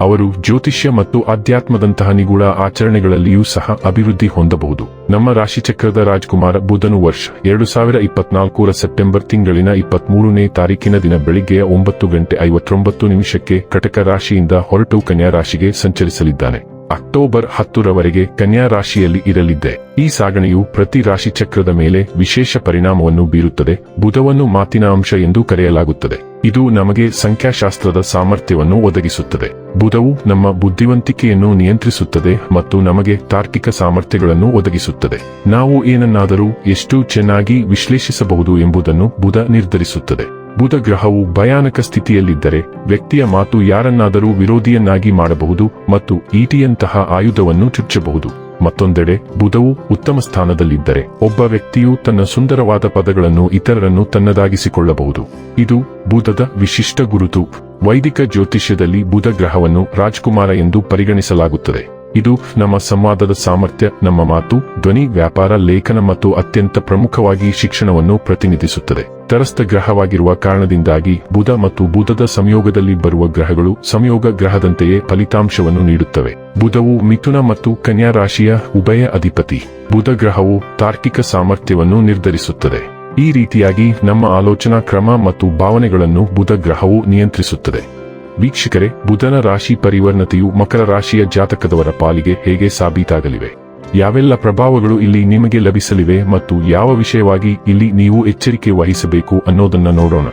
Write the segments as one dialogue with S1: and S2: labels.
S1: ಅವರು ಜ್ಯೋತಿಷ್ಯ ಮತ್ತು ಆಧ್ಯಾತ್ಮದಂತಹ ನಿಗೂಢ ಆಚರಣೆಗಳಲ್ಲಿಯೂ ಸಹ ಅಭಿವೃದ್ಧಿ ಹೊಂದಬಹುದು. ನಮ್ಮ ರಾಶಿಚಕ್ರದ ರಾಜ್ಕುಮಾರ ಬುಧನು ವರ್ಷ ಎರಡು ಸಾವಿರ ಇಪ್ಪತ್ನಾಲ್ಕರ ಸೆಪ್ಟೆಂಬರ್ ತಿಂಗಳಿನ ಇಪ್ಪತ್ಮೂರನೇ ತಾರೀಕಿನ ದಿನ ಬೆಳಿಗ್ಗೆಯ ಒಂಬತ್ತು ಗಂಟೆ ಐವತ್ತೊಂಬತ್ತು ನಿಮಿಷಕ್ಕೆ ಕಟಕ ರಾಶಿಯಿಂದ ಹೊರಟು ಕನ್ಯಾ ರಾಶಿಗೆ ಸಂಚರಿಸಲಿದ್ದಾನೆ. ಅಕ್ಟೋಬರ್ ಹತ್ತರವರೆಗೆ ಕನ್ಯಾ ರಾಶಿಯಲ್ಲಿ ಇರಲಿದ್ದೆ. ಈ ಸಾಗಣೆಯು ಪ್ರತಿ ರಾಶಿ ಚಕ್ರದ ಮೇಲೆ ವಿಶೇಷ ಪರಿಣಾಮವನ್ನು ಬೀರುತ್ತದೆ. ಬುಧವನ್ನು ಮಾತಿನ ಅಂಶ ಎಂದು ಕರೆಯಲಾಗುತ್ತದೆ. ಇದು ನಮಗೆ ಸಂಖ್ಯಾಶಾಸ್ತ್ರದ ಸಾಮರ್ಥ್ಯವನ್ನು ಒದಗಿಸುತ್ತದೆ. ಬುಧವು ನಮ್ಮ ಬುದ್ಧಿವಂತಿಕೆಯನ್ನು ನಿಯಂತ್ರಿಸುತ್ತದೆ ಮತ್ತು ನಮಗೆ ತಾರ್ಕಿಕ ಸಾಮರ್ಥ್ಯಗಳನ್ನು ಒದಗಿಸುತ್ತದೆ. ನಾವು ಏನನ್ನಾದರೂ ಎಷ್ಟು ಚೆನ್ನಾಗಿ ವಿಶ್ಲೇಷಿಸಬಹುದು ಎಂಬುದನ್ನು ಬುಧ ನಿರ್ಧರಿಸುತ್ತದೆ. ಬುಧ ಗ್ರಹವು ಭಯಾನಕ ಸ್ಥಿತಿಯಲ್ಲಿದ್ದರೆ ವ್ಯಕ್ತಿಯ ಮಾತು ಯಾರನ್ನಾದರೂ ವಿರೋಧಿಯನ್ನಾಗಿ ಮಾಡಬಹುದು ಮತ್ತು ಈಟಿಯಂತಹ ಆಯುಧವನ್ನು ಚುಚ್ಚಬಹುದು. ಮತ್ತೊಂದೆಡೆ, ಬುಧವು ಉತ್ತಮ ಸ್ಥಾನದಲ್ಲಿದ್ದರೆ ಒಬ್ಬ ವ್ಯಕ್ತಿಯು ತನ್ನ ಸುಂದರವಾದ ಪದಗಳನ್ನು ಇತರರನ್ನು ತನ್ನದಾಗಿಸಿಕೊಳ್ಳಬಹುದು. ಇದು ಬುಧದ ವಿಶಿಷ್ಟ ಗುರುತು. ವೈದಿಕ ಜ್ಯೋತಿಷ್ಯದಲ್ಲಿ ಬುಧ ಗ್ರಹವನ್ನು ರಾಜ್ಕುಮಾರ ಎಂದು ಪರಿಗಣಿಸಲಾಗುತ್ತದೆ. ಇದು ನಮ್ಮ ಸಂವಾದದ ಸಾಮರ್ಥ್ಯ, ನಮ್ಮ ಮಾತು, ಧ್ವನಿ, ವ್ಯಾಪಾರ, ಲೇಖನ ಮತ್ತು ಅತ್ಯಂತ ಪ್ರಮುಖವಾಗಿ ಶಿಕ್ಷಣವನ್ನು ಪ್ರತಿನಿಧಿಸುತ್ತದೆ. ತರಸ್ಥ ಗ್ರಹವಾಗಿರುವ ಕಾರಣದಿಂದಾಗಿ ಬುಧ ಮತ್ತು ಬುಧದ ಸಂಯೋಗದಲ್ಲಿ ಬರುವ ಗ್ರಹಗಳು ಸಂಯೋಗ ಗ್ರಹದಂತೆಯೇ ಫಲಿತಾಂಶವನ್ನು ನೀಡುತ್ತವೆ. ಬುಧವು ಮಿಥುನ ಮತ್ತು ಕನ್ಯಾ ರಾಶಿಯ ಉಭಯ ಅಧಿಪತಿ. ಬುಧ ಗ್ರಹವು ತಾರ್ಕಿಕ ಸಾಮರ್ಥ್ಯವನ್ನು ನಿರ್ಧರಿಸುತ್ತದೆ. ಈ ರೀತಿಯಾಗಿ ನಮ್ಮ ಆಲೋಚನಾ ಕ್ರಮ ಮತ್ತು ಭಾವನೆಗಳನ್ನು ಬುಧ ಗ್ರಹವು ನಿಯಂತ್ರಿಸುತ್ತದೆ. ವೀಕ್ಷಕರೇ, ಬುಧನ ರಾಶಿ ಪರಿವರ್ಣತೆಯು ಮಕರ ರಾಶಿಯ ಜಾತಕದವರ ಪಾಲಿಗೆ ಹೇಗೆ ಸಾಬೀತಾಗಲಿವೆ? ಯಾವೆಲ್ಲ ಪ್ರಭಾವಗಳು ಇಲ್ಲಿ ನಿಮಗೆ ಲಭಿಸಲಿವೆ ಮತ್ತು ಯಾವ ವಿಷಯವಾಗಿ ಇಲ್ಲಿ ನೀವು ಎಚ್ಚರಿಕೆ ವಹಿಸಬೇಕು ಅನ್ನೋದನ್ನ ನೋಡೋಣ.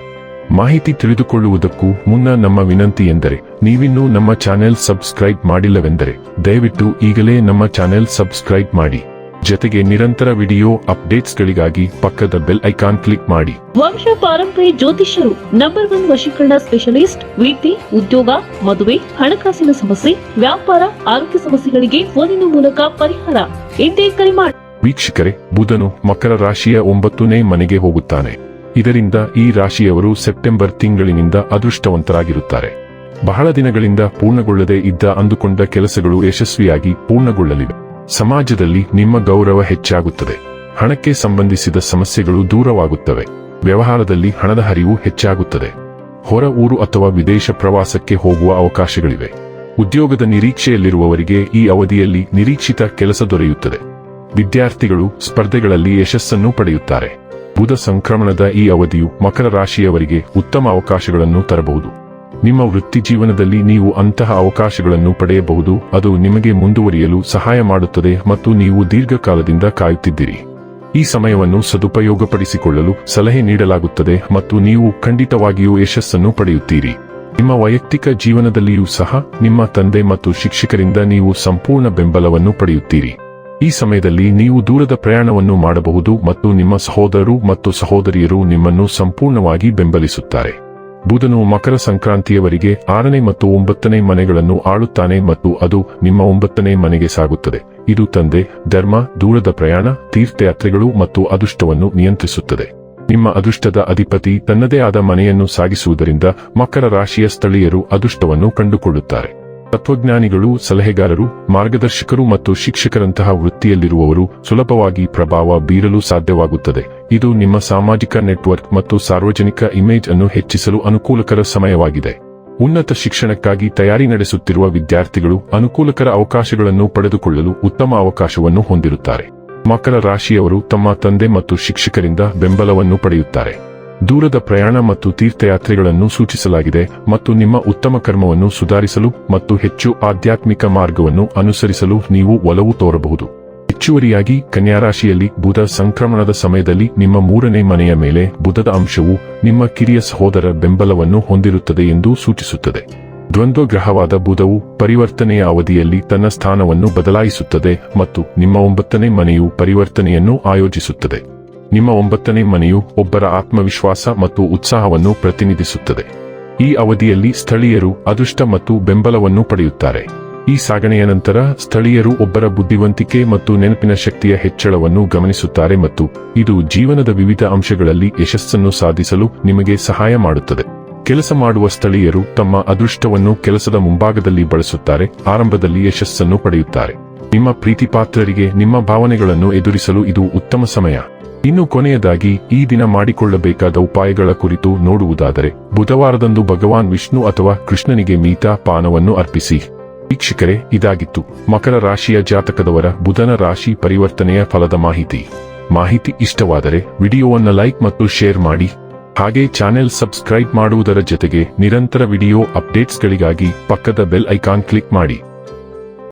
S1: ಮಾಹಿತಿ ತಿಳಿದುಕೊಳ್ಳುವುದಕ್ಕೂ ಮುನ್ನ ನಮ್ಮ ವಿನಂತಿ ಎಂದರೆ, ನೀವಿನ್ನೂ ನಮ್ಮ ಚಾನೆಲ್ ಸಬ್ಸ್ಕ್ರೈಬ್ ಮಾಡಿಲ್ಲವೆಂದರೆ, ದಯವಿಟ್ಟು ಈಗಲೇ ನಮ್ಮ ಚಾನೆಲ್ ಸಬ್ಸ್ಕ್ರೈಬ್ ಮಾಡಿ. ಜೊತೆಗೆ ನಿರಂತರ ವಿಡಿಯೋ ಅಪ್ಡೇಟ್ಸ್ಗಳಿಗಾಗಿ ಪಕ್ಕದ ಬೆಲ್ ಐಕಾನ್ ಕ್ಲಿಕ್ ಮಾಡಿ.
S2: ವಂಶ ಪಾರಂಪರ್ಯ ಜ್ಯೋತಿಷ್ಯರು ನಂಬರ್ ಒನ್ ವಶೀಕರಣ ಸ್ಪೆಷಲಿಸ್ಟ್ ವೀಟಿ ಉದ್ಯೋಗ ಮದುವೆ ಹಣಕಾಸಿನ ಸಮಸ್ಯೆ ವ್ಯಾಪಾರ ಆರೋಗ್ಯ ಸಮಸ್ಯೆಗಳಿಗೆ ಫೋನಿನ ಮೂಲಕ ಪರಿಹಾರ. ಎಂದೇ ಕರೆ ಮಾಡಿ
S1: ವೀಕ್ಷಕರೇ ಬುಧನು ಮಕರ ರಾಶಿಯ ಒಂಬತ್ತನೇ ಮನೆಗೆ ಹೋಗುತ್ತಾನೆ. ಇದರಿಂದ ಈ ರಾಶಿಯವರು ಸೆಪ್ಟೆಂಬರ್ ತಿಂಗಳಿನಿಂದ ಅದೃಷ್ಟವಂತರಾಗಿರುತ್ತಾರೆ. ಬಹಳ ದಿನಗಳಿಂದ ಪೂರ್ಣಗೊಳ್ಳದೇ ಇದ್ದ ಅಂದುಕೊಂಡ ಕೆಲಸಗಳು ಯಶಸ್ವಿಯಾಗಿ ಪೂರ್ಣಗೊಳ್ಳಲಿವೆ. ಸಮಾಜದಲ್ಲಿ ನಿಮ್ಮ ಗೌರವ ಹೆಚ್ಚಾಗುತ್ತದೆ. ಹಣಕ್ಕೆ ಸಂಬಂಧಿಸಿದ ಸಮಸ್ಯೆಗಳು ದೂರವಾಗುತ್ತವೆ. ವ್ಯವಹಾರದಲ್ಲಿ ಹಣದ ಹರಿವು ಹೆಚ್ಚಾಗುತ್ತದೆ. ಹೊರ ಊರು ಅಥವಾ ವಿದೇಶ ಪ್ರವಾಸಕ್ಕೆ ಹೋಗುವ ಅವಕಾಶಗಳಿವೆ. ಉದ್ಯೋಗದ ನಿರೀಕ್ಷೆಯಲ್ಲಿರುವವರಿಗೆ ಈ ಅವಧಿಯಲ್ಲಿ ನಿರೀಕ್ಷಿತ ಕೆಲಸ ದೊರೆಯುತ್ತದೆ. ವಿದ್ಯಾರ್ಥಿಗಳು ಸ್ಪರ್ಧೆಗಳಲ್ಲಿ ಯಶಸ್ಸನ್ನು ಪಡೆಯುತ್ತಾರೆ. ಬುಧ ಸಂಕ್ರಮಣದ ಈ ಅವಧಿಯು ಮಕರ ರಾಶಿಯವರಿಗೆ ಉತ್ತಮ ಅವಕಾಶಗಳನ್ನು ತರಬಹುದು. ನಿಮ್ಮ ವೃತ್ತಿ ಜೀವನದಲ್ಲಿ ನೀವು ಅಂತಹ ಅವಕಾಶಗಳನ್ನು ಪಡೆಯಬಹುದು, ಅದು ನಿಮಗೆ ಮುಂದುವರಿಯಲು ಸಹಾಯ ಮಾಡುತ್ತದೆ ಮತ್ತು ನೀವು ದೀರ್ಘಕಾಲದಿಂದ ಕಾಯುತ್ತಿದ್ದೀರಿ. ಈ ಸಮಯವನ್ನು ಸದುಪಯೋಗಪಡಿಸಿಕೊಳ್ಳಲು ಸಲಹೆ ನೀಡಲಾಗುತ್ತದೆ ಮತ್ತು ನೀವು ಖಂಡಿತವಾಗಿಯೂ ಯಶಸ್ಸನ್ನು ಪಡೆಯುತ್ತೀರಿ. ನಿಮ್ಮ ವೈಯಕ್ತಿಕ ಜೀವನದಲ್ಲಿಯೂ ಸಹ ನಿಮ್ಮ ತಂದೆ ಮತ್ತು ಶಿಕ್ಷಕರಿಂದ ನೀವು ಸಂಪೂರ್ಣ ಬೆಂಬಲವನ್ನು ಪಡೆಯುತ್ತೀರಿ. ಈ ಸಮಯದಲ್ಲಿ ನೀವು ದೂರದ ಪ್ರಯಾಣವನ್ನು ಮಾಡಬಹುದು ಮತ್ತು ನಿಮ್ಮ ಸಹೋದರರು ಮತ್ತು ಸಹೋದರಿಯರು ನಿಮ್ಮನ್ನು ಸಂಪೂರ್ಣವಾಗಿ ಬೆಂಬಲಿಸುತ್ತಾರೆ. ಬುಧನು ಮಕರ ಸಂಕ್ರಾಂತಿಯವರಿಗೆ ಆರನೇ ಮತ್ತು ಒಂಬತ್ತನೇ ಮನೆಗಳನ್ನು ಆಳುತ್ತಾನೆ ಮತ್ತು ಅದು ನಿಮ್ಮ ಒಂಬತ್ತನೇ ಮನೆಗೆ ಸಾಗುತ್ತದೆ. ಇದು ತಂದೆ, ಧರ್ಮ, ದೂರದ ಪ್ರಯಾಣ, ತೀರ್ಥಯಾತ್ರೆಗಳು ಮತ್ತು ಅದೃಷ್ಟವನ್ನು ನಿಯಂತ್ರಿಸುತ್ತದೆ. ನಿಮ್ಮ ಅದೃಷ್ಟದ ಅಧಿಪತಿ ತನ್ನದೇ ಆದ ಮನೆಯನ್ನು ಸಾಗಿಸುವುದರಿಂದ ಮಕರ ರಾಶಿಯ ಸ್ಥಳೀಯರು ಅದೃಷ್ಟವನ್ನು ಕಂಡುಕೊಳ್ಳುತ್ತಾರೆ. ತತ್ವಜ್ಞಾನಿಗಳು, ಸಲಹೆಗಾರರು, ಮಾರ್ಗದರ್ಶಕರು ಮತ್ತು ಶಿಕ್ಷಕರಂತಹ ವೃತ್ತಿಯಲ್ಲಿರುವವರು ಸುಲಭವಾಗಿ ಪ್ರಭಾವ ಬೀರಲು ಸಾಧ್ಯವಾಗುತ್ತದೆ. ಇದು ನಿಮ್ಮ ಸಾಮಾಜಿಕ ನೆಟ್ವರ್ಕ್ ಮತ್ತು ಸಾರ್ವಜನಿಕ ಇಮೇಜ್ ಅನ್ನು ಹೆಚ್ಚಿಸಲು ಅನುಕೂಲಕರ ಸಮಯವಾಗಿದೆ. ಉನ್ನತ ಶಿಕ್ಷಣಕ್ಕಾಗಿ ತಯಾರಿ ನಡೆಸುತ್ತಿರುವ ವಿದ್ಯಾರ್ಥಿಗಳು ಅನುಕೂಲಕರ ಅವಕಾಶಗಳನ್ನು ಪಡೆದುಕೊಳ್ಳಲು ಉತ್ತಮ ಅವಕಾಶವನ್ನು ಹೊಂದಿರುತ್ತಾರೆ. ಮಕರ ರಾಶಿಯವರು ತಮ್ಮ ತಂದೆ ಮತ್ತು ಶಿಕ್ಷಕರಿಂದ ಬೆಂಬಲವನ್ನು ಪಡೆಯುತ್ತಾರೆ. ದೂರದ ಪ್ರಯಾಣ ಮತ್ತು ತೀರ್ಥಯಾತ್ರೆಗಳನ್ನು ಸೂಚಿಸಲಾಗಿದೆ ಮತ್ತು ನಿಮ್ಮ ಉತ್ತಮ ಕರ್ಮವನ್ನು ಸುಧಾರಿಸಲು ಮತ್ತು ಹೆಚ್ಚು ಆಧ್ಯಾತ್ಮಿಕ ಮಾರ್ಗವನ್ನು ಅನುಸರಿಸಲು ನೀವು ಒಲವು ತೋರಬಹುದು. ಹೆಚ್ಚುವರಿಯಾಗಿ ಕನ್ಯಾ ರಾಶಿಯಲ್ಲಿ ಬುಧ ಸಂಕ್ರಮಣದ ಸಮಯದಲ್ಲಿ ನಿಮ್ಮ ಮೂರನೇ ಮನೆಯ ಮೇಲೆ ಬುಧದ ಅಂಶವು ನಿಮ್ಮ ಕಿರಿಯ ಸಹೋದರ ಬೆಂಬಲವನ್ನು ಹೊಂದಿರುತ್ತದೆ ಎಂದು ಸೂಚಿಸುತ್ತದೆ. ದ್ವಂದ್ವ ಗ್ರಹವಾದ ಬುಧವು ಪರಿವರ್ತನೆಯ ಅವಧಿಯಲ್ಲಿ ತನ್ನ ಸ್ಥಾನವನ್ನು ಬದಲಾಯಿಸುತ್ತದೆ ಮತ್ತು ನಿಮ್ಮ ಒಂಬತ್ತನೇ ಮನೆಯು ಪರಿವರ್ತನೆಯನ್ನು ಆಯೋಜಿಸುತ್ತದೆ. ನಿಮ್ಮ ಒಂಬತ್ತನೇ ಮನೆಯು ಒಬ್ಬರ ಆತ್ಮವಿಶ್ವಾಸ ಮತ್ತು ಉತ್ಸಾಹವನ್ನು ಪ್ರತಿನಿಧಿಸುತ್ತದೆ. ಈ ಅವಧಿಯಲ್ಲಿ ಸ್ಥಳೀಯರು ಅದೃಷ್ಟ ಮತ್ತು ಬೆಂಬಲವನ್ನು ಪಡೆಯುತ್ತಾರೆ. ಈ ಸಾಗಣೆಯ ನಂತರ ಸ್ಥಳೀಯರು ಒಬ್ಬರ ಬುದ್ಧಿವಂತಿಕೆ ಮತ್ತು ನೆನಪಿನ ಶಕ್ತಿಯ ಹೆಚ್ಚಳವನ್ನು ಗಮನಿಸುತ್ತಾರೆ ಮತ್ತು ಇದು ಜೀವನದ ವಿವಿಧ ಅಂಶಗಳಲ್ಲಿ ಯಶಸ್ಸನ್ನು ಸಾಧಿಸಲು ನಿಮಗೆ ಸಹಾಯ ಮಾಡುತ್ತದೆ. ಕೆಲಸ ಮಾಡುವ ಸ್ಥಳೀಯರು ತಮ್ಮ ಅದೃಷ್ಟವನ್ನು ಕೆಲಸದ ಮುಂಭಾಗದಲ್ಲಿ ಬಳಸುತ್ತಾರೆ, ಆರಂಭದಲ್ಲಿ ಯಶಸ್ಸನ್ನು ಪಡೆಯುತ್ತಾರೆ. ನಿಮ್ಮ ಪ್ರೀತಿಪಾತ್ರರಿಗೆ ನಿಮ್ಮ ಭಾವನೆಗಳನ್ನು ಎದುರಿಸಲು ಇದು ಉತ್ತಮ ಸಮಯ. ಇನ್ನು ಕೊನೆಯದಾಗಿ, ಈ ದಿನ ಮಾಡಿಕೊಳ್ಳಬೇಕಾದ ಉಪಾಯಗಳ ಕುರಿತು ನೋಡುವುದಾದರೆ, ಬುಧವಾರದಂದು ಭಗವಾನ್ ವಿಷ್ಣು ಅಥವಾ ಕೃಷ್ಣನಿಗೆ ಮೀತಾ ಪಾನವನ್ನು ಅರ್ಪಿಸಿ. ವೀಕ್ಷಕರೇ, ಇದಾಗಿತ್ತು. ಮಕರ ರಾಶಿಯ ಜಾತಕದವರ ಬುಧನ ರಾಶಿ ಪರಿವರ್ತನೆಯ ಫಲದ ಮಾಹಿತಿ. ಮಾಹಿತಿ ಇಷ್ಟವಾದರೆ, ವಿಡಿಯೋವನ್ನು ಲೈಕ್ ಮತ್ತು ಶೇರ್ ಮಾಡಿ. ಹಾಗೆ ಚಾನೆಲ್ ಸಬ್ಸ್ಕ್ರೈಬ್ ಮಾಡುವುದರ ಜೊತೆಗೆ ನಿರಂತರ ವಿಡಿಯೋ ಅಪ್ಡೇಟ್ಸ್ಗಳಿಗಾಗಿ ಪಕ್ಕದ ಬೆಲ್ ಐಕಾನ್ ಕ್ಲಿಕ್ ಮಾಡಿ.